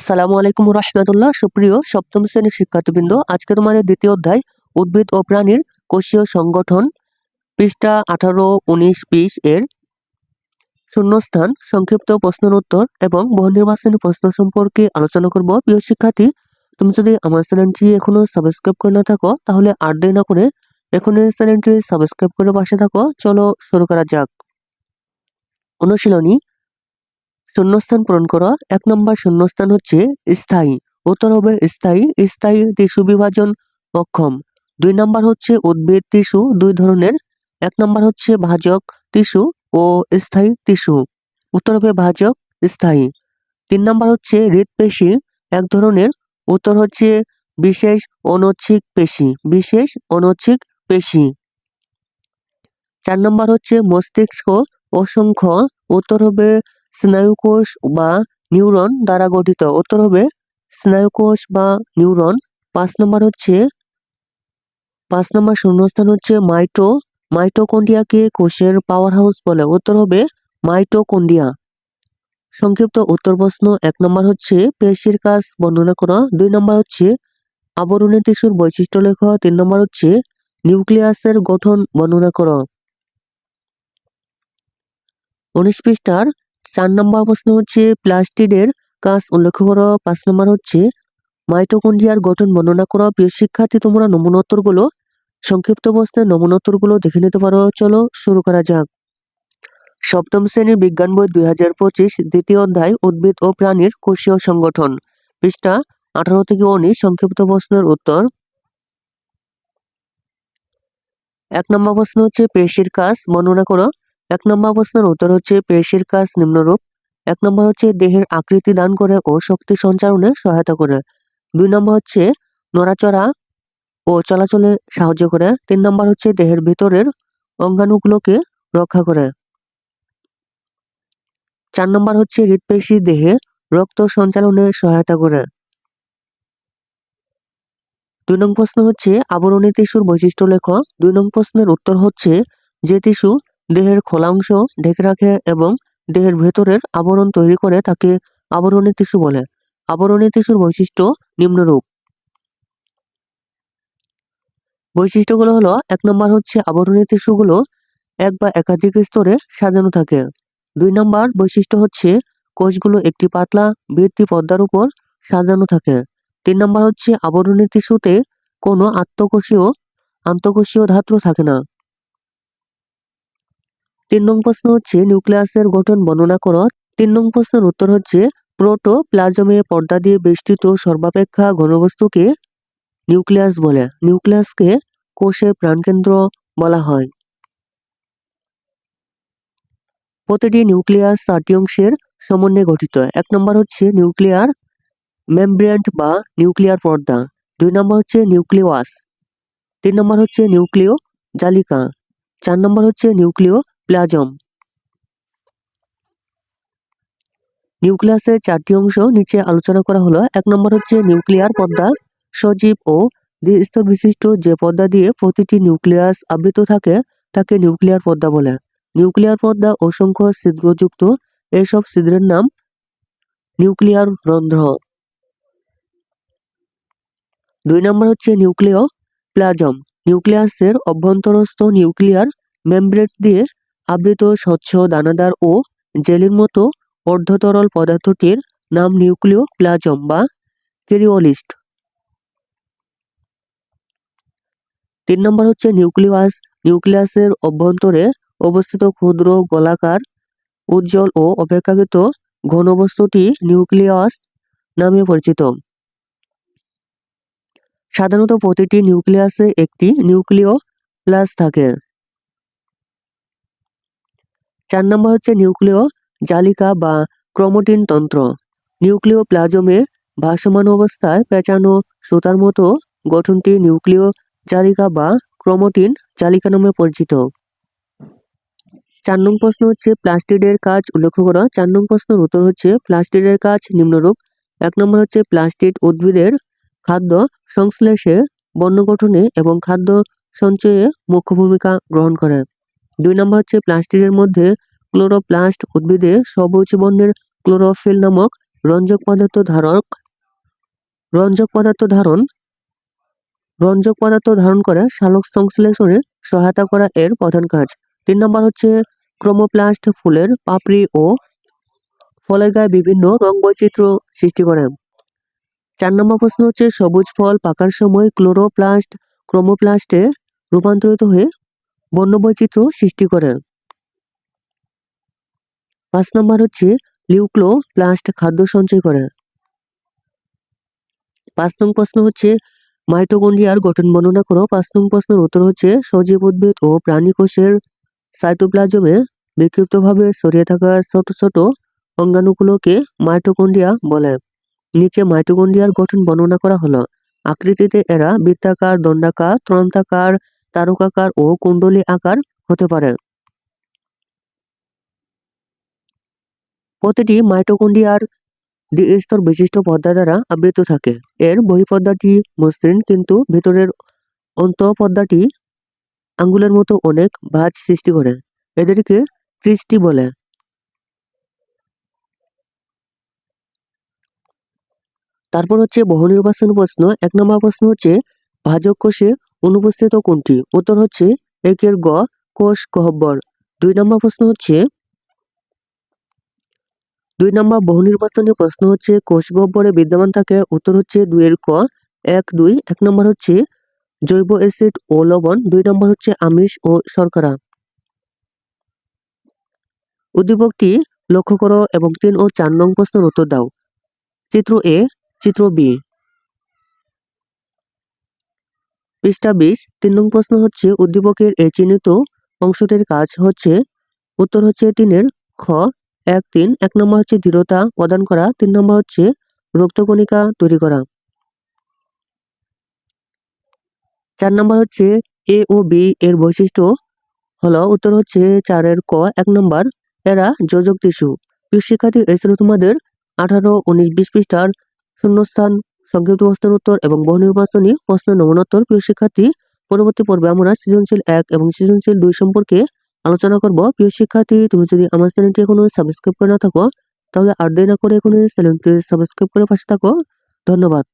আসসালামু আলাইকুম রহমতুল্লাহ সুপ্রিয় সপ্তম শ্রেণির শিক্ষার্থীবৃন্দ, আজকে তোমাদের দ্বিতীয় অধ্যায়, উদ্ভিদ ও প্রাণীর কোষীয় সংগঠন, পৃষ্ঠা আঠারো, উনিশ, বিশ এর শূন্যস্থান, সংক্ষিপ্ত প্রশ্নের উত্তর এবং বহু নির্বাচনী প্রশ্ন সম্পর্কে আলোচনা করব। প্রিয় শিক্ষার্থী, তুমি যদি আমার চ্যানেলটি এখনও সাবস্ক্রাইব করে না থাকো, তাহলে আর দেরি না করে এখন এই চ্যানেলটি সাবস্ক্রাইব করে পাশে থাকো। চলো শুরু করা যাক। অনুশীলনী শূন্যস্থান পূরণ করো। এক নম্বর শূন্যস্থান হচ্ছে স্থায়ী। উত্তর হবে স্থায়ী। স্থায়ী টিস্যু বিভাজন অক্ষম। দুই নম্বর হচ্ছে উদ্ভিদ টিস্যু, দুই ধরনের। এক নম্বর হচ্ছে ভাজক টিস্যু ও স্থায়ী টিস্যু। উত্তর হবে ভাজক স্থায়ী। তিন নম্বর হচ্ছে হৃদপেশি এক ধরনের। উত্তর হচ্ছে বিশেষ অনৈচ্ছিক পেশি, বিশেষ অনৈচ্ছিক পেশি। চার নম্বর হচ্ছে মস্তিষ্ক অসংখ্য। উত্তর হবে স্নায়ুকোষ বা নিউরন দ্বারা গঠিত। উত্তর হবে স্নায়ুকোষ বা নিউরন। পাঁচ নম্বর হচ্ছে, পাঁচ নম্বর শূন্যস্থান হচ্ছে মাইটো। মাইটোকন্ডিয়াকে কোষের পাওয়ার হাউস বলে। উত্তর হবে মাইটোকন্ডিয়া। সংক্ষিপ্ত উত্তর প্রশ্ন। এক নম্বর হচ্ছে পেশির কাজ বর্ণনা করা। দুই নম্বর হচ্ছে আবরণী টিস্যুর বৈশিষ্ট্য লেখ। তিন নম্বর হচ্ছে নিউক্লিয়াসের গঠন বর্ণনা করো। উনিশ পৃষ্ঠার চার নম্বর প্রশ্ন হচ্ছে, প্লাস্টিডের কাজ উল্লেখ করো। পাঁচ নম্বর হচ্ছে, মাইটোকন্ড্রিয়ার গঠন বর্ণনা করো। প্রিয় শিক্ষার্থী, তোমরা নমুনোত্তরগুলো, সংক্ষিপ্ত প্রশ্নের নমুনোত্তরগুলো দেখে নিতে পারো। চলো শুরু করা যাক। সপ্তম শ্রেণির বিজ্ঞান বই দুই হাজার পঁচিশ, দ্বিতীয় অধ্যায়, উদ্ভিদ ও প্রাণীর কোষীয় সংগঠন। পৃষ্ঠা আঠারো থেকে উনিশ, সংক্ষিপ্ত প্রশ্নের উত্তর। এক নম্বর প্রশ্ন হচ্ছে, পেশির কাজ বর্ণনা করো। এক নম্বর প্রশ্নের উত্তর হচ্ছে পেশির কাজ নিম্নরূপ। এক নম্বর হচ্ছে দেহের আকৃতি দান করে ও শক্তি সঞ্চারণে সহায়তা করে। দুই নম্বর হচ্ছে নড়াচড়া ও চলাচলে সাহায্য করে। তিন নম্বর হচ্ছে দেহের ভিতরের অঙ্গাণুগুলোকে রক্ষা করে। চার নম্বর হচ্ছে হৃদপেশি দেহে রক্ত সঞ্চালনে সহায়তা করে। দুই নং প্রশ্ন হচ্ছে আবরণী টিস্যুর বৈশিষ্ট্য লেখ। দুই নং প্রশ্নের উত্তর হচ্ছে যে টিস্যু দেহের খোলা অংশ ঢেকে রাখে এবং দেহের ভেতরের আবরণ তৈরি করে তাকে আবরণী টিস্যু বলে। আবরণী টিস্যুর বৈশিষ্ট্য নিম্নরূপ। বৈশিষ্ট্যগুলো হলো, এক নম্বর হচ্ছে আবরণী টিস্যুগুলো এক বা একাধিক স্তরে সাজানো থাকে। দুই নম্বর বৈশিষ্ট্য হচ্ছে, কোষগুলো একটি পাতলা বৃত্তি পর্দার উপর সাজানো থাকে। তিন নম্বর হচ্ছে, আবরণী টিস্যুতে কোনো আত্মকোষীয়, আন্তঃকোষীয় ধাত্র থাকে না। তিন নং প্রশ্ন হচ্ছে নিউক্লিয়াসের গঠন বর্ণনা করো তিন নং প্রশ্নের উত্তর হচ্ছে প্রোটোপ্লাজমে পর্দা দিয়ে বেষ্টিত সর্বাপেক্ষা ঘনবস্তুকে নিউক্লিয়াস বলে। নিউক্লিয়াসকে কোষের প্রাণকেন্দ্র বলা হয়। প্রতিটি নিউক্লিয়াস চারটি অংশের সমন্বয়ে গঠিত। এক নম্বর হচ্ছে নিউক্লিয়ার মেমব্রেন্ট বা নিউক্লিয়ার পর্দা। দুই নম্বর হচ্ছে নিউক্লিয়াস তিন নম্বর হচ্ছে নিউক্লিয় জালিকা। চার নম্বর হচ্ছে নিউক্লিয় প্লাজম। নিউক্লিয়াসের চারটি অংশ নিচে আলোচনা করা হলো। এক নম্বর হচ্ছে নিউক্লিয়ার পর্দা সজীব ও দ্বিস্তর বিশিষ্ট যে পর্দা দিয়ে প্রতিটি নিউক্লিয়াস আবৃত থাকে, তাকে নিউক্লিয়ার পর্দা বলে। নিউক্লিয়ার পর্দা অসংখ্য ছিদ্রযুক্ত। এসব ছিদ্রের নাম নিউক্লিয়ার রন্ধ্র। দুই নম্বর হচ্ছে নিউক্লিয় প্লাজম। নিউক্লিয়াসের অভ্যন্তরস্থ নিউক্লিয়ার মেমব্রেন দিয়ে আবৃত স্বচ্ছ দানাদার ও জেলির মতো অর্ধতরল পদার্থটির নাম নিউক্লিয় প্লাজম বা কেরিওলিস্ট। তিন নম্বর হচ্ছে নিউক্লিয়াস। নিউক্লিয়াসের অভ্যন্তরে অবস্থিত ক্ষুদ্র গোলাকার, উজ্জ্বল ও অপেক্ষাকৃত ঘনবস্তুটি নিউক্লিয়াস নামে পরিচিত। সাধারণত প্রতিটি নিউক্লিয়াসে একটি নিউক্লিয় প্লাস থাকে। চার নম্বর হচ্ছে নিউক্লিয় জালিকা বা ক্রোমোটিন তন্ত্র। নিউক্লিয় প্লাজমে ভাসমান অবস্থায় পেঁচানো সুতার মতো গঠনটি নিউক্লিয় জালিকা বা ক্রোমোটিন জালিকা নামে পরিচিত। চার নং প্রশ্ন হচ্ছে প্লাস্টিডের কাজ উল্লেখ করা। চার নং প্রশ্নের উত্তর হচ্ছে প্লাস্টিডের কাজ নিম্নরূপ। এক নম্বর হচ্ছে প্লাস্টিড উদ্ভিদের খাদ্য সংশ্লেষে বর্ণ গঠনে এবং খাদ্য সঞ্চয়ে মুখ্য ভূমিকা গ্রহণ করে। দুই নম্বর হচ্ছে প্লাস্টিকের মধ্যে ক্লোরোপ্লাস্ট উদ্ভিদে সবুজ বর্ণের ক্লোরোফিল নামক রঞ্জক পদার্থ ধারক রঞ্জক পদার্থ ধারণ, রঞ্জক পদার্থ ধারণ করে সালোক সংশ্লেষণে সহায়তা করা এর প্রধান কাজ। তিন নম্বর হচ্ছে ক্রোমোপ্লাস্ট ফুলের পাপড়ি ও ফলের গায়ে বিভিন্ন রং বৈচিত্র্য সৃষ্টি করে। চার নম্বর প্রশ্ন হচ্ছে সবুজ ফল পাকার সময় ক্লোরোপ্লাস্ট ক্রোমোপ্লাস্টে রূপান্তরিত হয়ে বন্য বৈচিত্র্য সৃষ্টি করে। পাঁচ নম্বর হচ্ছে লিউক্লোপ্লাস্ট খাদ্য সঞ্চয় করে। পাঁচ নং প্রশ্ন হচ্ছে, মাইটোকন্ড্রিয়ার গঠন বর্ণনা করো। পাঁচ নং প্রশ্নের উত্তর হচ্ছে, সজীব উদ্ভিদ ও প্রাণী কোষের সাইটোপ্লাজমে বিক্ষিপ্তভাবে ছড়িয়ে থাকা ছোট ছোট অঙ্গাণুগুলোকে মাইটোকন্ড্রিয়া বলে। নিচে মাইটোকন্ড্রিয়ার গঠন বর্ণনা করা হলো। আকৃতিতে এরা বৃত্তাকার, দণ্ডাকার, ত্রন্তাকার তারকাকার ও কুণ্ডলী আকার হতে পারে। প্রতিটি মাইটোকন্ড্রিয়ার দ্বিস্তর বিশিষ্ট পর্দা দ্বারা আবৃত থাকে। এর বহিঃপর্দাটি মসৃণ, কিন্তু ভেতরের অন্তঃপর্দাটি আঙ্গুলের মতো অনেক ভাঁজ সৃষ্টি করে, এদেরকে ক্রিস্টি বলে। তারপর হচ্ছে বহু নির্বাচন প্রশ্ন। এক নম্বর প্রশ্ন হচ্ছে, ভাজক কোষে অনুপস্থিত কোনটি? উত্তর হচ্ছে একের গ, কোষ গহ্বর। দুই নম্বর প্রশ্ন হচ্ছে, দুই নম্বর বহু নির্বাচনী প্রশ্ন হচ্ছে, কোষ গহ্বরে বিদ্যমান থাকে, উত্তর হচ্ছে দুইয়ের ক, এক, দুই। এক নম্বর হচ্ছে জৈব অ্যাসিড ও লবণ। দুই নম্বর হচ্ছে আমিষ ও শর্করা। উদ্দীপকটি লক্ষ্য করো এবং তিন ও চার নং প্রশ্নের উত্তর দাও। চিত্র এ, চিত্র বি। পৃষ্ঠা বিশ, তিন নং প্রশ্ন হচ্ছে, উদ্দীপকের এ চিহ্নিত অংশটির কাজ হচ্ছে, উত্তর হচ্ছে তিনের খ, এক, তিন, এক নম্বর হচ্ছে দৃঢ়তা প্রদান করা, তিন নম্বর হচ্ছে রক্তকণিকা তৈরি করা। চার নম্বর হচ্ছে, এ ও বি এর বৈশিষ্ট্য হলো, উত্তর হচ্ছে চারের ক, এক নম্বর, এরা যোজক টিস্যু। প্রিয় শিক্ষার্থী, এই তোমাদের আঠারো, উনিশ, বিশ পৃষ্ঠার শূন্যস্থান সংক্ষিপ্ত প্রশ্নের উত্তর এবং বহু নির্বাচনী প্রশ্ন নমুনোত্তর প্রিয় শিক্ষার্থী। পরবর্তী পর্বে আমরা সৃজনশীল এক এবং সৃজনশীল দুই সম্পর্কে আলোচনা করব। প্রিয় শিক্ষার্থী, তুমি যদি আমার চ্যানেলটি এখনও সাবস্ক্রাইব করে না থাকো, তাহলে আর দেরি না করে এখন চ্যানেলটি সাবস্ক্রাইব করে পাশে থাকো। ধন্যবাদ।